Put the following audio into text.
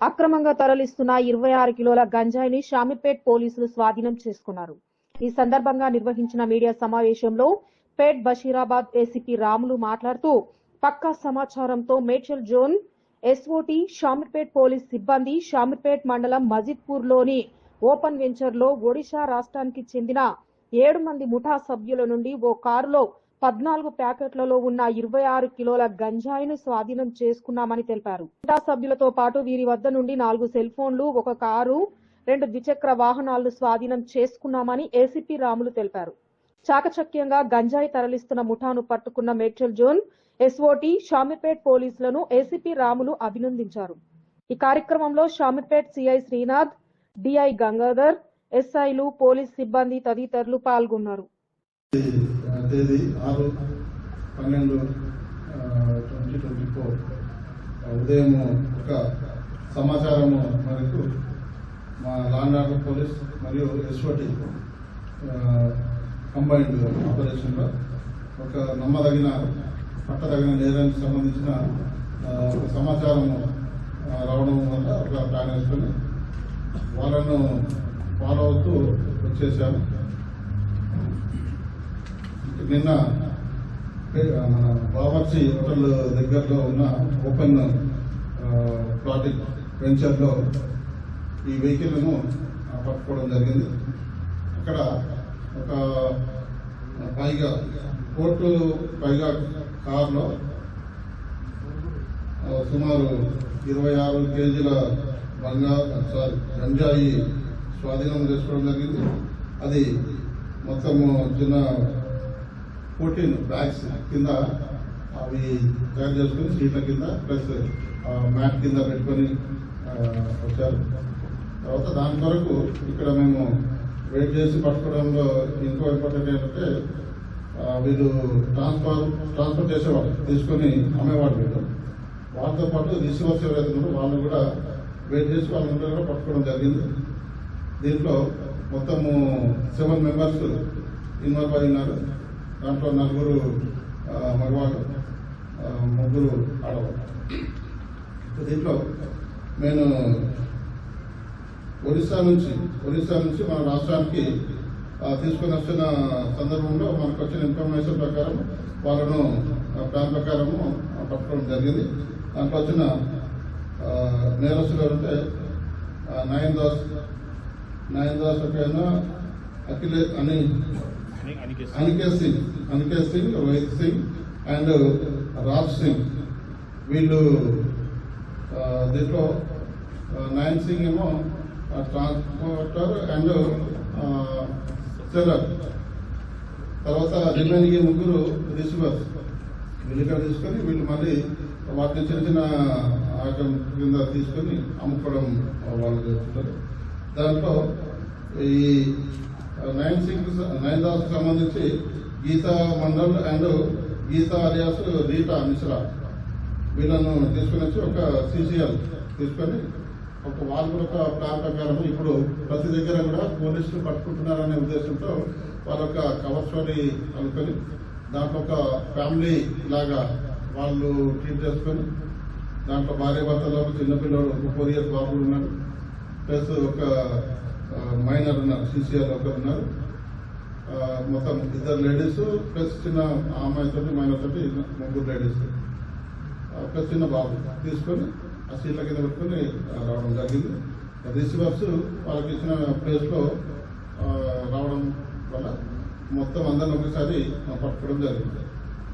అక్రమంగా తరలిస్తున్న ఇరవై ఆరు కిలోల గంజాయిని షామీర్పేట్ పోలీసులు స్వాధీనం చేసుకున్నారు. ఈ సందర్భంగా నిర్వహించిన మీడియా సమావేశంలో పేట్ బషీరాబాద్ ఏసీపీ రాములు మాట్లాడుతూ పక్కా సమాచారంతో Medchal zone SOT Shamirpet police సిబ్బంది షామీర్పేట్ మండలం మజిద్పూర్లోని ఓపెన్ వెంచర్లో ఒడిశా రాష్ట్రానికి చెందిన ఏడు మంది ముఠా సభ్యుల నుండి ఓ కారులో పద్నాలుగు ప్యాకెట్లలో ఉన్న ఇరవై ఆరు కిలోల గంజాయిను స్వాధీనం చేసుకున్నామని తెలిపారు. ముఠా సభ్యులతో పాటు వీరి వద్ద నుండి నాలుగు సెల్ ఫోన్లు ఒక కారు రెండు ద్విచక్ర వాహనాలను స్వాధీనం చేసుకున్నామని ఏసీపీ రాములు తెలిపారు. చాకచక్యంగా గంజాయి తరలిస్తున్న ముఠాను పట్టుకున్న మేడ్చల్ జోన్ ఎస్ఓటి షామిపేట్ పోలీసులను ఏసీపీ రాములు అభినందించారు. ఈ కార్యక్రమంలో షామిపేట్ సిఐ శ్రీనాథ్ డిఐ గంగాధర్ ఎస్ఐలు పోలీస్ సిబ్బంది తదితరులు పాల్గొన్నారు. తేదీ ఆరు పన్నెండు ట్వంటీ ట్వంటీ ఫోర్. ఉదయం ఒక సమాచారము మేరకు మా లాండ్ ఆర్డర్ పోలీస్ మరియు ఎస్ఓటి కంబైన్డ్ ఆపరేషన్లో ఒక నమ్మదగిన పట్టదగిన నేరానికి సంబంధించిన ఒక సమాచారము రావడం వల్ల ఒక ప్లాన్ వేసుకొని వాళ్ళను ఫాలో అవుతూ వచ్చేసారు నిన్న మన బావర్చి హోటల్ దగ్గరలో ఉన్న ఓపెన్ ప్రాజెక్ట్ వెంచర్లో ఈ వెహికల్ను పట్టుకోవడం జరిగింది. అక్కడ ఒక పైగా కోర్టు పైగా కార్లో సుమారు ఇరవై ఆరు కేజీల బంగారు సారీ గంజాయి స్వాధీనం చేసుకోవడం జరిగింది. అది మొత్తము చిన్న ఫోర్టీన్ బ్యాగ్స్ కింద అవి తయారు చేసుకుని సీట్ల కింద ప్లస్ మ్యాట్ కింద పెట్టుకొని వచ్చారు. తర్వాత దాని కొరకు ఇక్కడ మేము వెయిట్ చేసి పట్టుకోవడంలో ఇంకో ఇంపార్టెంట్ ఏంటంటే వీళ్ళు ట్రాన్స్ఫర్ ట్రాన్స్ఫర్ చేసేవాళ్ళు తీసుకొని అమ్మేవాళ్ళు వీళ్ళు. వాళ్ళతో పాటు రిసీవర్స్ ఎవరైతే ఉన్నారో వాళ్ళు కూడా వెయిట్ చేసి వాళ్ళందరూ కూడా పట్టుకోవడం జరిగింది. దీంట్లో మొత్తము సెవెన్ మెంబర్స్ ఇన్వాల్వ్ అయినారు. ఉన్నారు దాంట్లో నలుగురు మగవాళ్ళు ముగ్గురు ఆడవాళ్ళు. దీంట్లో నేను ఒరిస్సా నుంచి ఒరిస్సా నుంచి మన రాష్ట్రానికి తీసుకుని తీసుకొని సందర్భంలో మనకు వచ్చిన ఇన్ఫర్మేషన్ ప్రకారం వాళ్ళను ప్లాన్ ప్రకారము పట్టుకోవడం జరిగింది. దాంట్లో వచ్చిన నేరస్తులు ఎవరంటే నయన్ దాస్ నయన్ దాస్ ఒకైనా అఖిలే అని అనికే సింగ్ అనికే సింగ్ రోహిత్ సింగ్ అండ్ రాజ్ సింగ్ వీళ్ళు దీంట్లో నయన్ సింగ్ ఏమో ట్రాన్స్పోర్టర్ అండ్ సెల్లర్ తర్వాత రిమైనింగ్ ముగ్గురు రిసీవర్స్ వీళ్ళు ఇక్కడ తీసుకొని వీళ్ళు మళ్ళీ వాటిని చిన్న చిన్న ఐటమ్ కింద తీసుకొని అమ్ముకోవడం వాళ్ళు చేస్తుంటారు. దాంట్లో ఈ నైన్ సిక్స్ నైన్ దాస్కి సంబంధించి గీతా మండల్ అండ్ గీతా అలియాస్ రీటా మిశ్రా వీళ్ళను తీసుకుని వచ్చి ఒక సీసీఎల్ తీసుకొని ఒక వాళ్ళు కూడా ఒక ప్లాన్ ప్రకారం ఇప్పుడు ప్రతి దగ్గర కూడా పోలీసులు పట్టుకుంటున్నారనే ఉద్దేశంతో వాళ్ళ యొక్క కవర్ స్టోరీ అనుకొని దాంట్లో ఒక ఫ్యామిలీ లాగా వాళ్ళు ట్రీట్ చేసుకొని దాంట్లో భార్య భర్తలో ఒక ఒక ఫోర్ ఇయర్స్ బాబు ఉన్నాడు ప్లస్ ఒక మైనర్ ఉన్నారు సిసిఆర్ ఒకరు ఉన్నారు. మొత్తం ఇద్దరు లేడీస్ ప్లస్ చిన్న అమ్మాయి తోటి మైనర్ తోటి ముగ్గురు లేడీస్ ప్లస్ చిన్న బాబు తీసుకొని ఆ సీట్ల కింద పెట్టుకొని రావడం జరిగింది. రిసీవర్స్ వాళ్ళకి ఇచ్చిన ప్లేస్లో రావడం వల్ల మొత్తం అందరిని ఒకసారి పట్టుకోవడం జరిగింది.